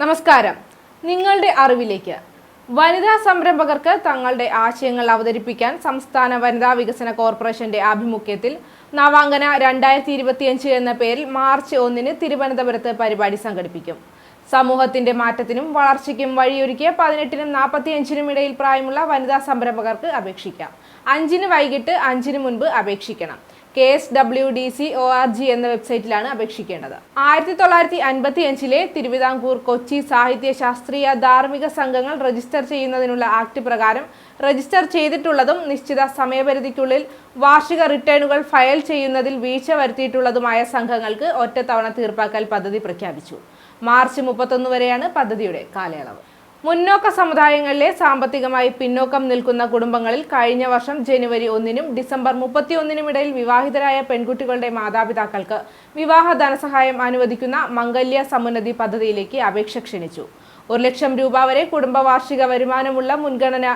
നമസ്കാരം. നിങ്ങളുടെ അറിവിലേക്ക്. വനിതാ സംരംഭകർക്ക് തങ്ങളുടെ ആശയങ്ങൾ അവതരിപ്പിക്കാൻ സംസ്ഥാന വനിതാ വികസന കോർപ്പറേഷന്റെ ആഭിമുഖ്യത്തിൽ നവാങ്കന രണ്ടായിരത്തി ഇരുപത്തിയഞ്ച് എന്ന പേരിൽ മാർച്ച് ഒന്നിന് തിരുവനന്തപുരത്ത് പരിപാടി സംഘടിപ്പിക്കും. സമൂഹത്തിന്റെ മാറ്റത്തിനും വളർച്ചയ്ക്കും വഴിയൊരുക്കിയ പതിനെട്ടിനും നാൽപ്പത്തിയഞ്ചിനും ഇടയിൽ പ്രായമുള്ള വനിതാ സംരംഭകർക്ക് അപേക്ഷിക്കാം. അഞ്ചിന് വൈകിട്ട് അഞ്ചിന് മുൻപ് അപേക്ഷിക്കണം. K S W D C O R G എന്ന വെബ്സൈറ്റിലാണ് അപേക്ഷിക്കേണ്ടത്. ആയിരത്തി തൊള്ളായിരത്തി അൻപത്തി അഞ്ചിലെ തിരുവിതാംകൂർ കൊച്ചി സാഹിത്യ ശാസ്ത്രീയ ധാർമ്മിക സംഘങ്ങൾ രജിസ്റ്റർ ചെയ്യുന്നതിനുള്ള ആക്ട് പ്രകാരം രജിസ്റ്റർ ചെയ്തിട്ടുള്ളതും നിശ്ചിത സമയപരിധിക്കുള്ളിൽ വാർഷിക റിട്ടേണുകൾ ഫയൽ ചെയ്യുന്നതിൽ വീഴ്ച വരുത്തിയിട്ടുള്ളതുമായ സംഘങ്ങൾക്ക് ഒറ്റത്തവണ തീർപ്പാക്കൽ പദ്ധതി പ്രഖ്യാപിച്ചു. മാർച്ച് മുപ്പത്തൊന്ന് വരെയാണ് പദ്ധതിയുടെ കാലയളവ്. മുന്നോക്ക സമുദായങ്ങളിലെ സാമ്പത്തികമായി പിന്നോക്കം നിൽക്കുന്ന കുടുംബങ്ങളിൽ കഴിഞ്ഞ വർഷം ജനുവരി ഒന്നിനും ഡിസംബർ മുപ്പത്തിയൊന്നിനും ഇടയിൽ വിവാഹിതരായ പെൺകുട്ടികളുടെ മാതാപിതാക്കൾക്ക് വിവാഹ ധനസഹായം അനുവദിക്കുന്ന മംഗല്യ സമുന്നതി പദ്ധതിയിലേക്ക് അപേക്ഷ ക്ഷണിച്ചു. ഒരു ലക്ഷം രൂപ വരെ കുടുംബ വാർഷിക വരുമാനമുള്ള മുൻഗണന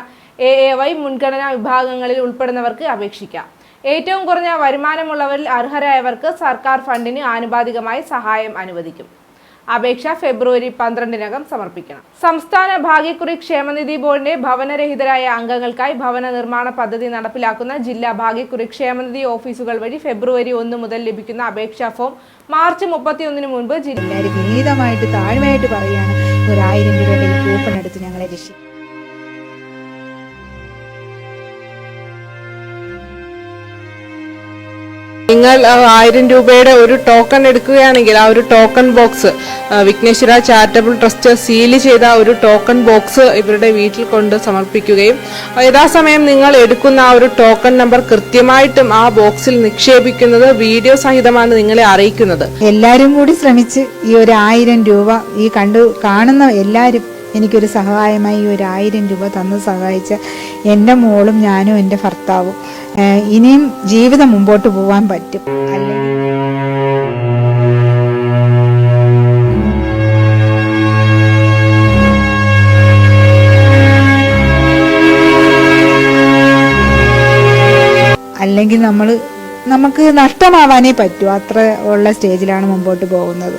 എ എ വൈ മുൻഗണനാ വിഭാഗങ്ങളിൽ ഉൾപ്പെടുന്നവർക്ക് അപേക്ഷിക്കാം. ഏറ്റവും കുറഞ്ഞ വരുമാനമുള്ളവരിൽ അർഹരായവർക്ക് സർക്കാർ ഫണ്ടിന് ആനുപാതികമായി സഹായം അനുവദിക്കും. അപേക്ഷ ഫെബ്രുവരി പന്ത്രണ്ടിനകം സമർപ്പിക്കണം. സംസ്ഥാന ഭാഗ്യക്കുറി ക്ഷേമനിധി ബോർഡിന്റെ ഭവനരഹിതരായ അംഗങ്ങൾക്കായി ഭവന നിർമ്മാണ പദ്ധതി നടപ്പിലാക്കുന്ന ജില്ലാ ഭാഗ്യക്കുറി ക്ഷേമനിധി ഓഫീസുകൾ വഴി ഫെബ്രുവരി ഒന്ന് മുതൽ ലഭിക്കുന്ന അപേക്ഷാ ഫോം മാർച്ച് മുപ്പത്തിയൊന്നിന് മുൻപ് ജില്ല വിനീതമായിട്ട് താഴ്മയായിട്ട് പറയുകയാണ്. ഒരായിരം രൂപയുടെ കൂപ്പൺ എടുത്ത് ഞങ്ങളെ രക്ഷിക്കും. നിങ്ങൾ ആയിരം രൂപയുടെ ഒരു ടോക്കൺ എടുക്കുകയാണെങ്കിൽ ആ ഒരു token box Vighneswara charitable trust seal ചെയ്ത ഒരു ടോക്കൺ ബോക്സ് ഇവരുടെ വീട്ടിൽ കൊണ്ട് സമർപ്പിക്കുകയും യഥാസമയം നിങ്ങൾ എടുക്കുന്ന ആ ഒരു ടോക്കൺ നമ്പർ കൃത്യമായിട്ടും ആ ബോക്സിൽ നിക്ഷേപിക്കുന്നത് വീഡിയോ സഹിതമാണ് നിങ്ങളെ അറിയിക്കുന്നത്. എല്ലാവരും കൂടി ശ്രമിച്ച് ഈ ഒരു ആയിരം രൂപ ഈ കണ്ടു കാണുന്ന എല്ലാവരും എനിക്കൊരു സഹായമായി ഒരു ആയിരം രൂപ തന്ന് സഹായിച്ച എന്റെ മോളും ഞാനും എന്റെ ഭർത്താവും. ഇനിയും ജീവിതം മുമ്പോട്ട് പോകാൻ പറ്റും. അല്ലെങ്കിൽ അല്ലെങ്കിൽ നമ്മൾ നമുക്ക് നഷ്ടമാവാനേ പറ്റൂ. അത്ര ഉള്ള സ്റ്റേജിലാണ് മുമ്പോട്ട് പോകുന്നത്.